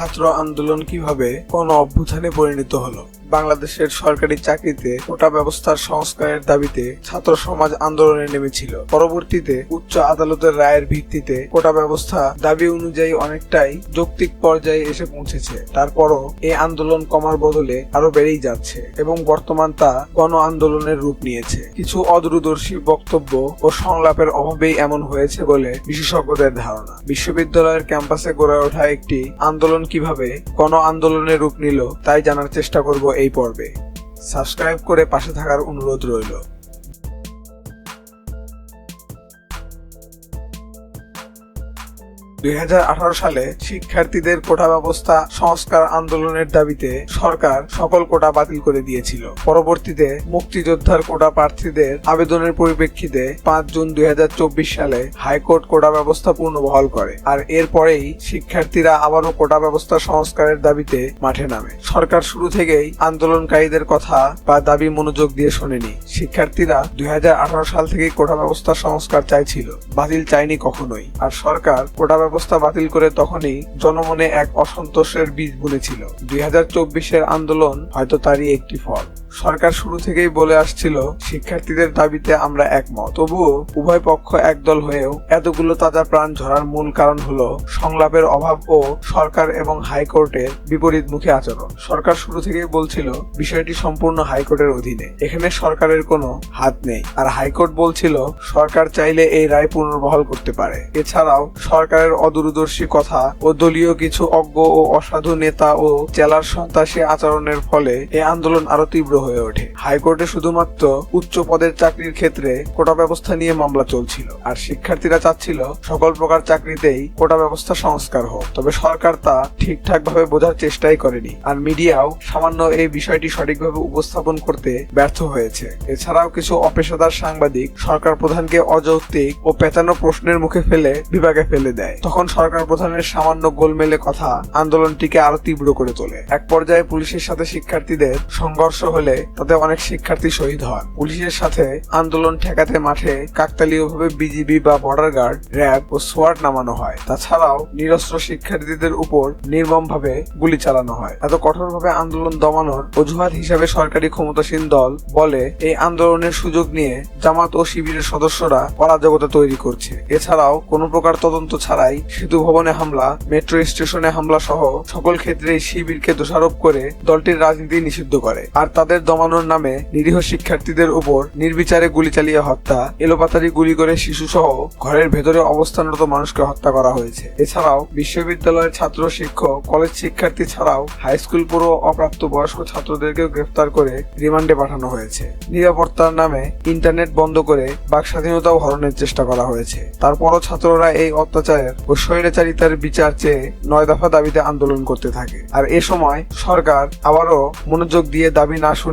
ছাত্র আন্দোলন কীভাবে কোন অভ্যুত্থানে পরিণত হলো? বাংলাদেশের সরকারি চাকরিতে কোটা ব্যবস্থার সংস্কারের দাবিতে ছাত্র সমাজ আন্দোলনে নেমেছিল। পরবর্তীতে উচ্চ আদালতের রায়ের ভিত্তিতে কোটা ব্যবস্থা দাবি অনুযায়ী অনেকটাই যৌক্তিক পর্যায়ে এসে পৌঁছেছে। তারপরও এই আন্দোলন কমার বদলে আরও বেড়েই যাচ্ছে এবং বর্তমান তা গণ আন্দোলনের রূপ নিয়েছে। কিছু অদূরদর্শী বক্তব্য ও সংলাপের অভাবেই এমন হয়েছে বলে বিশেষজ্ঞদের ধারণা। বিশ্ববিদ্যালয়ের ক্যাম্পাসে গড়ে ওঠা একটি আন্দোলন কীভাবে গণ আন্দোলনের রূপ নিল, তাই জানার চেষ্টা করব এই পর্বে। সাবস্ক্রাইব করে পাশে থাকার অনুরোধ রইল। দুই হাজার আঠারো সালে শিক্ষার্থীদের কোটা ব্যবস্থা সংস্কার আন্দোলনের দাবিতে সরকার সকল কোটা বাতিল করে দিয়েছিল। পরবর্তীতে মুক্তিযোদ্ধার কোটা প্রার্থীদের আবেদনের পরিপ্রেক্ষিতে পাঁচ জুন দুই হাজার চব্বিশ সালে হাইকোর্ট কোটা ব্যবস্থা পুনর্বহাল করে আর এরপরেই শিক্ষার্থীরা আবারও কোটা ব্যবস্থা সংস্কারের দাবিতে মাঠে নামে। সরকার শুরু থেকেই আন্দোলনকারীদের কথা বা দাবি মনোযোগ দিয়ে শোনেনি। শিক্ষার্থীরা দুই হাজার আঠারো সাল থেকেই কোটা ব্যবস্থা সংস্কার চাইছিল। বাতিল চায়নি কখনোই। আর সরকার কোটা ব্যবস্থা বাতিল করে তখনই জনমনে এক অসন্তোষের বীজ বুনেছিল। দুই হাজার চব্বিশের আন্দোলন হয়তো তারই একটি ফল। সরকার শুরু থেকেই বলে আসছিল, শিক্ষার্থীদের দাবিতে আমরা একমত। তবুও উভয় পক্ষ একদল হয়েও এতগুলো তাজা প্রাণ ঝরার মূল কারণ হলো সংলাপের অভাব ও সরকার এবং হাইকোর্টের বিপরীত বিপরীতমুখী আচরণ। সরকার শুরু থেকেই বলছিল, বিষয়টি সম্পূর্ণ হাইকোর্টের অধীনে। এখানে সরকারের কোনো হাত নেই। আর হাইকোর্ট বলছিল, সরকার চাইলে এই রায় পুনর্বহাল করতে পারে। এছাড়াও সরকারের অদূরদর্শী কথা ও দলীয় কিছু অজ্ঞ ও অসাধু নেতা ও জেলার সন্ত্রাসী আচরণের ফলে এই আন্দোলন আরও তীব্র হয়ে ওঠে। হাইকোর্টে শুধুমাত্র উচ্চ পদের চাকরির ক্ষেত্রে কোটা ব্যবস্থা নিয়ে মামলা চলছিল। আর শিক্ষার্থীরা চাচ্ছিল সকল প্রকার চাকরিতেই কোটা ব্যবস্থা সংস্কার হোক। তবে সরকার তা ঠিকঠাক ভাবে বোঝার চেষ্টাই করেনি। আর মিডিয়াও সামান্য এই বিষয়টি সঠিকভাবে উপস্থাপন করতে ব্যর্থ হয়েছে। এছাড়াও কিছু অপেশাদার সাংবাদিক সরকার প্রধানকে অযৌক্তিক ও পেঁচানো প্রশ্নের মুখে ফেলে বিভাগে ফেলে দেয়। তখন সরকার প্রধানের সামান্য গোলমেলে কথা আন্দোলনটিকে আরও তীব্র করে তোলে। এক পর্যায়ে পুলিশের সাথে শিক্ষার্থীদের সংঘর্ষ হলে তাতে অনেক শিক্ষার্থী শহীদ হন পুলিশের সাথে আন্দোলন ঠেকাতে মাঠে কাকতালীয়ভাবে বিজিবি বা বর্ডার গার্ড র্যাব ও সোয়াট নামানো হয়। তাছাড়াও নিরস্ত্র শিক্ষার্থীদের উপর নির্মমভাবে গুলি চালানো হয়। এত কঠোরভাবে আন্দোলন দমানোর অজুহাত হিসাবে সরকারি ক্ষমতাসীন দল বলে এই আন্দোলনের সুযোগ নিয়ে জামাত ও শিবিরের সদস্যরা অরাজকতা তৈরি করছে। এছাড়াও কোনো প্রকার তদন্ত ছাড়াই সেতু ভবনে হামলা, মেট্রো স্টেশনে হামলা সহ সকল ক্ষেত্রে শিবিরকে দোষারোপ করে দলটির রাজনীতি নিষিদ্ধ করে। আর তাদের দমানোর নামে নিরীহ শিক্ষার্থীদের উপর নির্বিচারে গুলি চালিয়ে হত্যা এলোপাতারি গুলি করে শিশু সহ ঘরের ভেতরে অবস্থানরত মানুষকে হত্যা করা হয়েছে। এছাড়াও বিশ্ববিদ্যালয়ের ছাত্র শিক্ষক, কলেজ শিক্ষার্থী ছাড়াও হাই স্কুল পুরো অপ্রাপ্ত বয়স্ক ছাত্রদেরকেও গ্রেফতার করে রিমান্ডে পাঠানো হয়েছে। নিরাপত্তার নামে ইন্টারনেট বন্ধ করে বাক স্বাধীনতাও হরণের চেষ্টা করা হয়েছে। তারপরও ছাত্ররা এই অত্যাচারের ও স্বৈরাচারিতার বিচার চেয়ে নয় দফা দাবিতে আন্দোলন করতে থাকে। আর এ সময় সরকার আবারও মনোযোগ দিয়ে দাবি না শুনে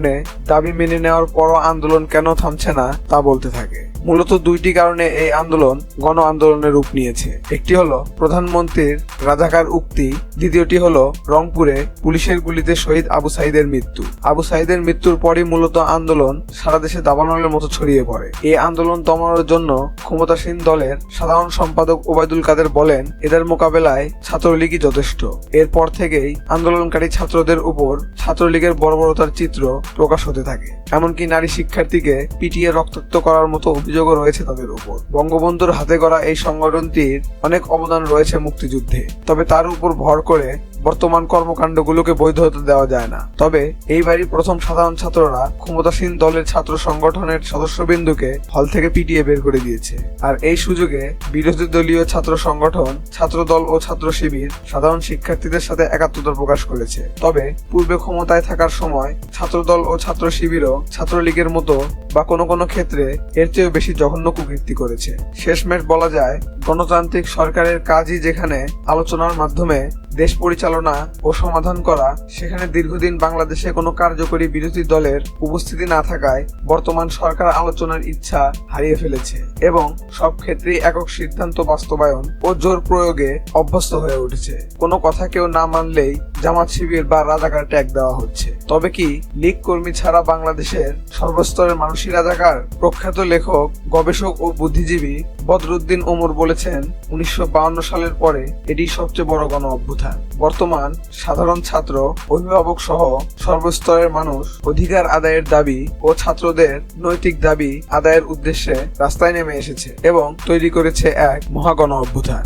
দাবি মেনে নেওয়ার পরও আন্দোলন কেন থামছে না তা বলতে থাকে। মূলত দুইটি কারণে এই আন্দোলন গণ আন্দোলনের রূপ নিয়েছে। একটি হলো প্রধানমন্ত্রীর রাজাকার উক্তি, দ্বিতীয়টি হলো রংপুরে পুলিশের গুলিতে শহীদ আবু সাইদের মৃত্যু। আবু সাইদের মৃত্যুর পরই মূলত আন্দোলন সারা দেশে দাবানলের মতো ছড়িয়ে পড়ে। এই আন্দোলন দমানোর জন্য ক্ষমতাসীন দলের সাধারণ সম্পাদক ওবায়দুল কাদের বলেন, এদের মোকাবেলায় ছাত্রলীগই যথেষ্ট। এরপর থেকেই আন্দোলনকারী ছাত্রদের উপর ছাত্রলীগের বর্বরতার চিত্র প্রকাশ হতে থাকে। এমনকি নারী শিক্ষার্থীকে পিটিয়ে রক্তাক্ত করার মতো অভিযোগও রয়েছে তাদের উপর বঙ্গবন্ধুর হাতে করা এই সংগঠনটির অনেক অবদান রয়েছে মুক্তিযুদ্ধে। তবে তার উপর ভর করে বর্তমান কর্মকাণ্ডগুলোকে বৈধ হতে দেওয়া যায় না। তবে, এইবারই প্রথম সাধারণ ছাত্ররা ক্ষমতাসীন দলের ছাত্র সংগঠনের সদস্যবিন্দুকে হল থেকে পিটিয়ে বের করে দিয়েছে। আর এই সুযোগে বিরোধী দলীয় ছাত্র সংগঠন ছাত্র দল ও ছাত্র শিবির সাধারণ শিক্ষার্থীদের সাথে একাত্মতা প্রকাশ করেছে। তবে, পূর্বে ক্ষমতায় থাকার সময় ছাত্রদল ও ছাত্র শিবিরও ছাত্রলীগের মতো বা কোনো কোনো ক্ষেত্রে এর চেয়েও বেশি জঘন্য কুকীর্তি করেছে। শেষমেশ বলা যায়, গণতান্ত্রিক সরকারের কাজই যেখানে আলোচনার মাধ্যমে দেশ পরিচালনা ও সমাধান করা, সেখানে দীর্ঘদিন বাংলাদেশে কোনো কার্যকরী বিরোধী দলের উপস্থিতি না থাকায় বর্তমান সরকার আলোচনার ইচ্ছা হারিয়ে ফেলেছে এবং সব ক্ষেত্রেই একক সিদ্ধান্ত বাস্তবায়ন ও জোর প্রয়োগে অভ্যস্ত হয়ে উঠেছে। কোনো কথা কেউ না মানলেই জামাত শিবির বা রাজাকার ট্যাগ দেওয়া হচ্ছে। তবে কি, লীগ কর্মী ছাড়া বাংলাদেশের সর্বস্তরের মানুষই রাজাকার? প্রখ্যাত লেখক, গবেষক ও বুদ্ধিজীবী বদরুদ্দিন ওমর বলেছেন, উনিশশো সালের পরে এটি সবচেয়ে বড় গণ অভ্যুত্থান। বর্তমান সাধারণ ছাত্র, অভিভাবক সহ সর্বস্তরের মানুষ অধিকার আদায়ের দাবি ও ছাত্রদের নৈতিক দাবি আদায়ের উদ্দেশ্যে রাস্তায় নেমে এসেছে এবং তৈরি করেছে এক মহাগণ অভ্যুত্থান।